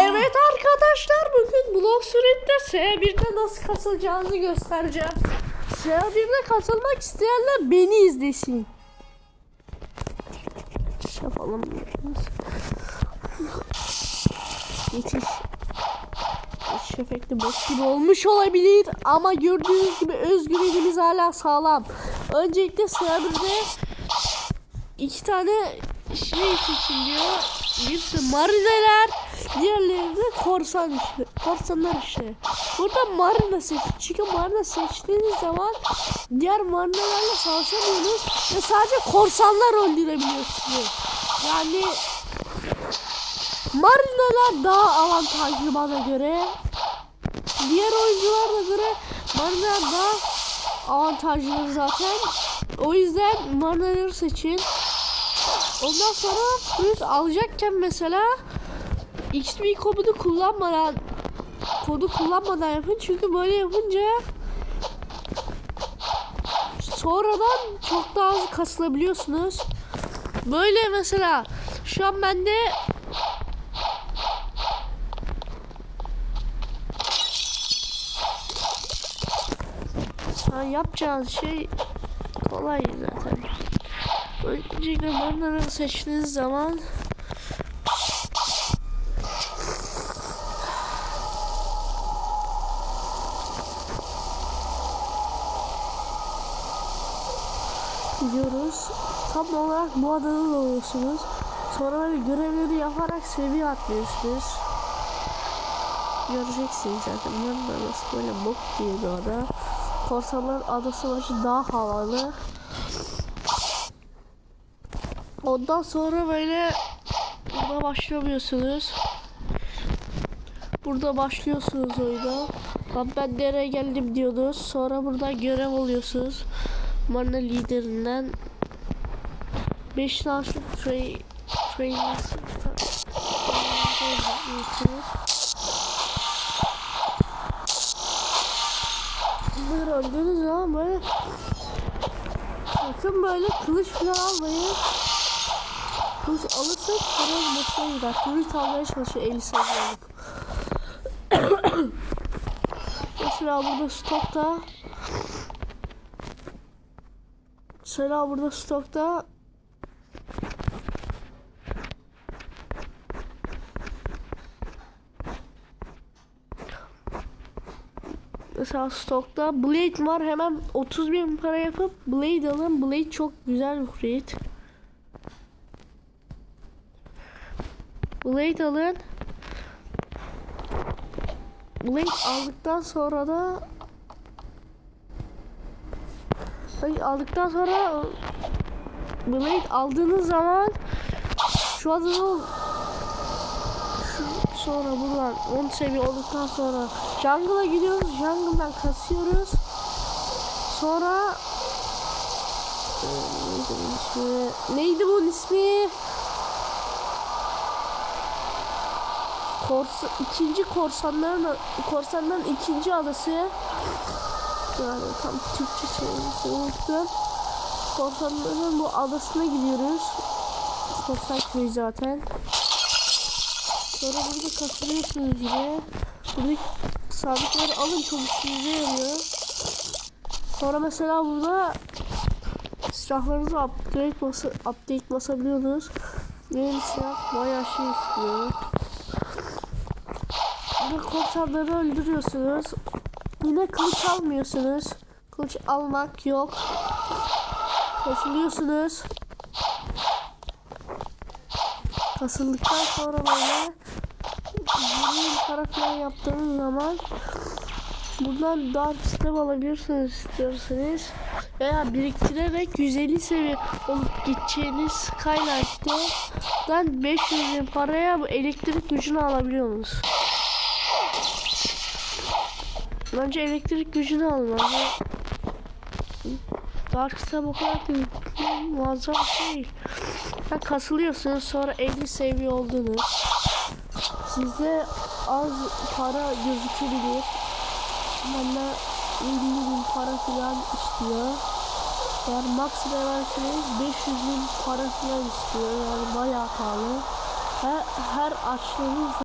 Evet arkadaşlar bugün Blok Street'te S1'de nasıl katılacağınızı göstereceğim. S1'de katılmak isteyenler beni izlesin. Yapalım. Müthiş. Efekti bok gibi olmuş olabilir ama gördüğünüz gibi özgürlüğümüz hala sağlam. Öncelikle S1'de iki tane şey seçiliyor. Birisi marineler, diğerleri de korsan işte. Korsanlar işte. Burada marina seç. Çünkü marina seçtiğiniz zaman diğer marinelerle savaşamıyorsunuz ve sadece korsanlar öldürebiliyorsunuz. Yani marineler daha avantajlı bana göre. Diğer oyunculara göre marineler daha avantajlı zaten. O yüzden marineleri seçin. Ondan sonra biz alacakken mesela XP kodu kullanmadan kodu kullanmadan yapın çünkü böyle yapınca sonradan çok daha hızlı kasılabiliyorsunuz. Böyle mesela şu an bende Ha, şey kolay zaten. Öncelikle marinaları seçtiğiniz zaman gidiyoruz. Tam olarak bu adada oluyorsunuz. Sonra böyle görevleri yaparak seviye atlıyorsunuz. Göreceksiniz zaten. Bunların adası böyle bok diye bir ada. Korsanlar adası başı daha havalı. Ondan sonra böyle burada başlamıyorsunuz. Burada başlıyorsunuz oyuna. Lan ben nereye geldim diyorsunuz. Sonra burada görev oluyorsunuz. Marina liderinden 5 tane şu train trainers Bunları öldüğünüz zaman böyle Sakın böyle kılıç falan almayın. Kılıç alırsak paranız boşuna gider. Kılıç almaya çalışıyor 50 saniyonluk. Mesela burada stokta Mesela burada stokta Mesela stokta Blade var hemen 30 bin para yapıp Blade alın. Blade çok güzel bir Blade. Blade alın. Blade aldıktan sonra da Blade aldıktan sonra Blade aldığınız zaman şu şu sonra buradan 10 seviye olduktan sonra jungle'a gidiyoruz. Jungle'dan kasıyoruz. Sonra Ee, neydi bunun ismi? Neydi bunun ismi? Korsa, ikinci korsanların korsanların ikinci adası yani tam Türkçe söylemesi unuttum. Korsanların bu adasına gidiyoruz. Korsan köyü zaten. Sonra burada kasılıyorsunuz yine. Buradaki sabitleri alın çok işinize yarıyor. Sonra mesela burada silahlarınızı upgrade basa, update basabiliyorsunuz. Benim silah bayağı şey istiyor. Burada korsanları öldürüyorsunuz. Yine kılıç almıyorsunuz. Kılıç almak yok. Kasılıyorsunuz. Kasıldıktan sonra böyle 20 para falan yaptığınız zaman buradan dark sistem alabilirsiniz istiyorsanız veya biriktirerek 150 seviye olup gideceğiniz Skylight'ten 500 bin paraya bu elektrik gücünü alabiliyorsunuz. Bence elektrik gücünü almalı. Dark da muazzam şey değil. Ha, kasılıyorsunuz sonra 50 seviye oldunuz. Size az para gözükebilir. Bana 50 bin para falan istiyor. Eğer max level'seniz 500 bin para falan istiyor. Yani bayağı pahalı. Her, her açtığınız